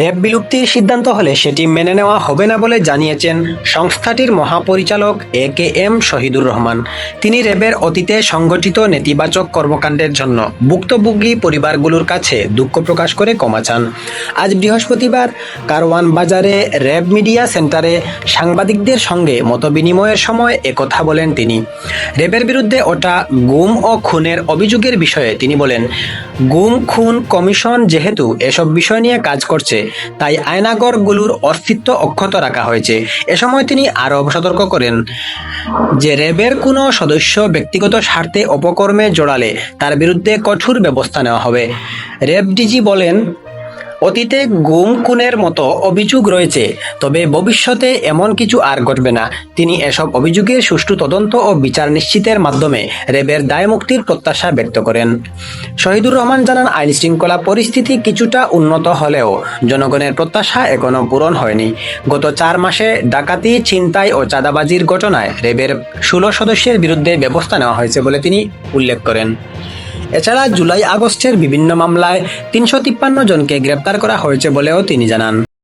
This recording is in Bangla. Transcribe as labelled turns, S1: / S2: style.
S1: র্যাব বিলুপ্তির সিদ্ধান্ত হলে সেটি মেনে নেওয়া হবে না বলে জানিয়েছেন সংস্থাটির মহাপরিচালক A K M Shahidur Rahman. তিনি র্যাবের অতীতে সংগঠিত নেতিবাচক কর্মকাণ্ডের জন্য ভুক্তভোগী পরিবারগুলোর কাছে দুঃখ প্রকাশ করে ক্ষমা চান। আজ বৃহস্পতিবার কারওয়ান বাজারে র্যাব মিডিয়া সেন্টারে সাংবাদিকদের সঙ্গে মতবিনিময়ের সময় একথা বলেন তিনি। র্যাবের বিরুদ্ধে ওটা গুম ও খুনের অভিযোগের বিষয়ে তিনি বলেন, গুম, খুন, কমিশন যেহেতু এসব বিষয় নিয়ে কাজ করছে তাই আয়নাগরগুলোর অস্তিত্ব অক্ষত রাখা হয়েছে। এ সময় তিনি আরও সতর্ক করেন যে র্যাবের কোনো সদস্য ব্যক্তিগত স্বার্থে অপকর্মে জড়ালে তার বিরুদ্ধে কঠোর ব্যবস্থা নেওয়া হবে। র্যাব ডিজি বলেন অতীতে গুম খুনের মতো অভিযোগ রয়েছে, তবে ভবিষ্যতে এমন কিছু আর ঘটবে না। তিনি এসব অভিযোগের সুষ্ঠু তদন্ত ও বিচার নিশ্চিতের মাধ্যমে র্যাবের দায়মুক্তির প্রত্যাশা ব্যক্ত করেন। শহীদুর রহমান জানান আইন শৃঙ্খলা পরিস্থিতি কিছুটা উন্নত হলেও জনগণের প্রত্যাশা এখনও পূরণ হয়নি। গত চার মাসে ডাকাতি, ছিনতাই ও চাঁদাবাজির ঘটনায় রেবের ষোলো সদস্যের বিরুদ্ধে ব্যবস্থা নেওয়া হয়েছে বলে তিনি উল্লেখ করেন। এছাড়া জুলাই আগস্টের বিভিন্ন মামলায় তিনশো তিপ্পান্ন জনকে গ্রেপ্তার করা হয়েছে বলেও তিনি জানান।